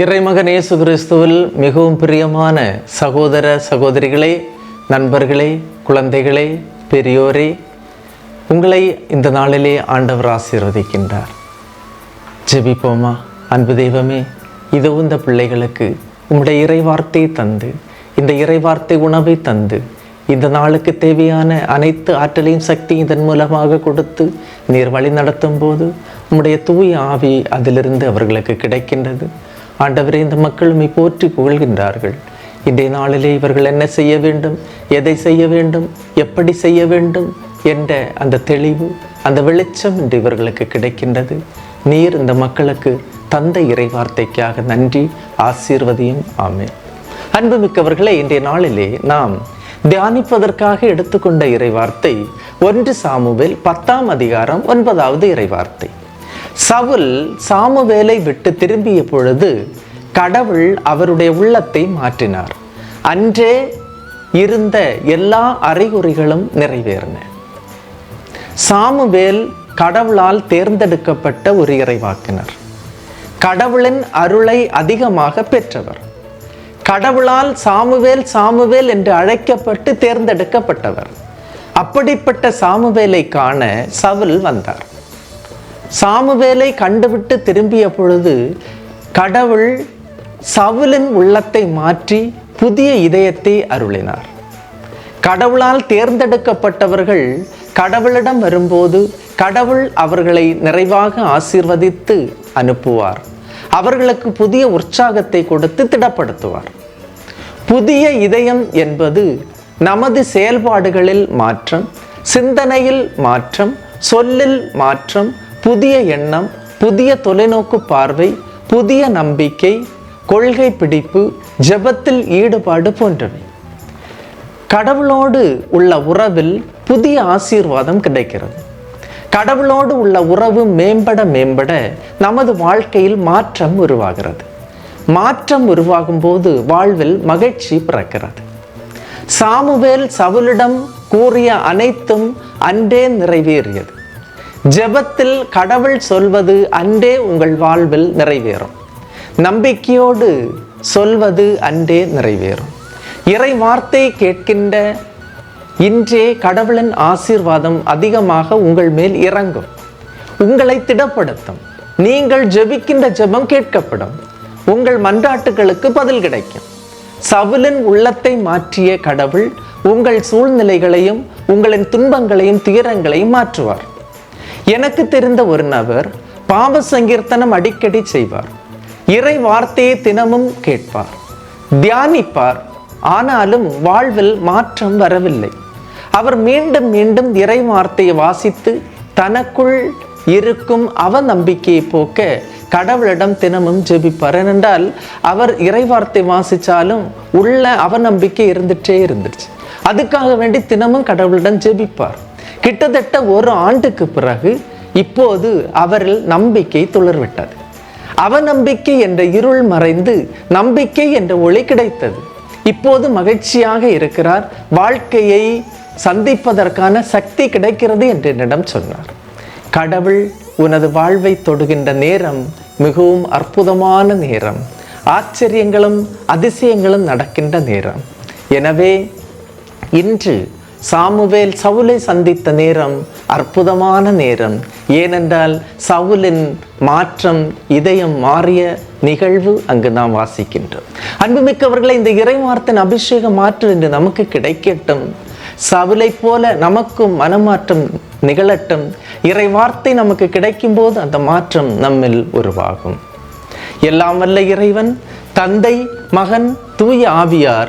இறைமகன் இயேசு கிறிஸ்துவில் மிகவும் பிரியமான சகோதர சகோதரிகளே நண்பர்களே குழந்தைகளே பெரியோரே உங்களை இந்த நாளிலே ஆண்டவர் ஆசீர்வதிக்கின்றார். ஜெபிப்போமா? அன்பு தெய்வமே இதுவும் இந்த பிள்ளைகளுக்கு உம்முடைய இறைவார்த்தை தந்து இந்த இறைவார்த்தை உணவை தந்து இந்த நாளுக்கு தேவையான அனைத்து ஆற்றலையும் சக்தி இதன் மூலமாக கொடுத்து நீர் வழி நடத்தும் போது உம்முடைய தூய ஆவி அதிலிருந்து அவர்களுக்கு கிடைக்கின்றது. ஆண்டவரே இந்த மக்களுமை போற்றி புகழ்கின்றார்கள். இன்றைய நாளிலே இவர்கள் என்ன செய்ய வேண்டும்? எதை செய்ய வேண்டும்? எப்படி செய்ய வேண்டும்? என்ற அந்த தெளிவு அந்த வெளிச்சம் இன்று இவர்களுக்கு கிடைக்கின்றது. நீர் இந்த மக்களுக்கு தந்த இறை வார்த்தைக்காக நன்றி ஆசீர்வதியும் ஆமென். அன்புமிக்கவர்களே இன்றைய நாளிலே நாம் தியானிப்பதற்காக எடுத்துக்கொண்ட இறைவார்த்தை ஒன்று சாமுவில் பத்தாம் அதிகாரம் ஒன்பதாவது இறைவார்த்தை. சவுல் சாமுவேலை விட்டு திரும்பிய பொழுது கடவுள் அவருடைய உள்ளத்தை மாற்றினார். அன்றே இருந்த எல்லா அறிகுறிகளும் நிறைவேறின. சாமுவேல் கடவுளால் தேர்ந்தெடுக்கப்பட்ட ஒரு இறைவாக்கினர். கடவுளின் அருளை அதிகமாக பெற்றவர். கடவுளால் சாமுவேல் சாமுவேல் என்று அழைக்கப்பட்டு தேர்ந்தெடுக்கப்பட்டவர். அப்படிப்பட்ட சாமுவேலை காண சவுல் வந்தார். சாமுவேலை கண்டுவிட்டு திரும்பிய பொழுது கடவுள் சவுலின் உள்ளத்தை மாற்றி புதிய இதயத்தை அருளினார். கடவுளால் தேர்ந்தெடுக்கப்பட்டவர்கள் கடவுளிடம் வரும்போது கடவுள் அவர்களை நிறைவாக ஆசீர்வதித்து அனுப்புவார். அவர்களுக்கு புதிய உற்சாகத்தை கொடுத்து திடப்படுத்துவார். புதிய இதயம் என்பது நமது செயல்பாடுகளில் மாற்றம் சிந்தனையில் மாற்றம் சொல்லில் மாற்றம் புதிய எண்ணம் புதிய தொலைநோக்கு பார்வை புதிய நம்பிக்கை கொள்கை பிடிப்பு ஜெபத்தில் ஈடுபாடு போன்றவை. கடவுளோடு உள்ள உறவில் புதிய ஆசீர்வாதம் கிடைக்கிறது. கடவுளோடு உள்ள உறவு மேம்பட மேம்பட நமது வாழ்க்கையில் மாற்றம் உருவாகிறது. மாற்றம் உருவாகும் போது வாழ்வில் மகிழ்ச்சி பிறக்கிறது. சாமுவேல் சவுலிடம் கூறிய அனைத்தும் அன்றே நிறைவேறியது. ஜெபத்தில் கடவுள் சொல்வது அன்றே உங்கள் வாழ்வில் நிறைவேறும். நம்பிக்கையோடு சொல்வது அன்றே நிறைவேறும். இறை வார்த்தை கேட்கின்ற இன்றே கடவுளின் ஆசீர்வாதம் அதிகமாக உங்கள் மேல் இறங்கும். உங்களை திடப்படுத்தும். நீங்கள் ஜெபிக்கின்ற ஜெபம் கேட்கப்படும். உங்கள் மன்றாட்டுகளுக்கு பதில் கிடைக்கும். சவுலின் உள்ளத்தை மாற்றிய கடவுள் உங்கள் சூழ்நிலைகளையும் உங்களின் துன்பங்களையும் துயரங்களையும் மாற்றுவார். எனக்கு தெரிந்த ஒரு நபர் பாவ சங்கீர்த்தனம் அடிக்கடி செய்வார். இறை வார்த்தையை தினமும் கேட்பார். தியானிப்பார். ஆனாலும் வாழ்வில் மாற்றம் வரவில்லை. அவர் மீண்டும் மீண்டும் இறை வார்த்தையை வாசித்து தனக்குள் இருக்கும் அவநம்பிக்கையை போக்க கடவுளிடம் தினமும் ஜெபிப்பார். ஏனென்றால் அவர் இறை வார்த்தை வாசித்தாலும் உள்ள அவநம்பிக்கை இருந்துட்டே இருந்துச்சு அதுக்காக வேண்டி தினமும் கடவுளிடம் ஜெபிப்பார். கிட்டத்தட்ட ஒரு ஆண்டுக்கு பிறகு இப்போது அவரில் நம்பிக்கை துளர்விட்டது. அவநம்பிக்கை என்ற இருள் மறைந்து நம்பிக்கை என்ற ஒளி கிடைத்தது. இப்போது மகிழ்ச்சியாக இருக்கிறார் வாழ்க்கையை சந்திப்பதற்கான சக்தி கிடைக்கிறது என்று என்னிடம் சொன்னார். கடவுள் உனது வாழ்வை தொடுகின்ற நேரம் மிகவும் அற்புதமான நேரம். ஆச்சரியங்களும் அதிசயங்களும் நடக்கின்ற நேரம். எனவே இன்று சாமுவேல் சவுலை சந்தித்த நேரம் அற்புதமான நேரம். ஏனென்றால் சவுலின் மாற்றம் இதயம் மாறிய நிகழ்வு அங்கு நாம் வாசிக்கின்றோம். அன்புமிக்கவர்களை இந்த இறைவார்த்தன் அபிஷேக மாற்றம் என்று நமக்கு கிடைக்கட்டும். சவுலை போல நமக்கும் மனமாற்றம் நிகழட்டும். இறைவார்த்தை நமக்கு கிடைக்கும் போது அந்த மாற்றம் நம்மில் உருவாகும். எல்லாம் வல்ல இறைவன் தந்தை மகன் தூய ஆவியார்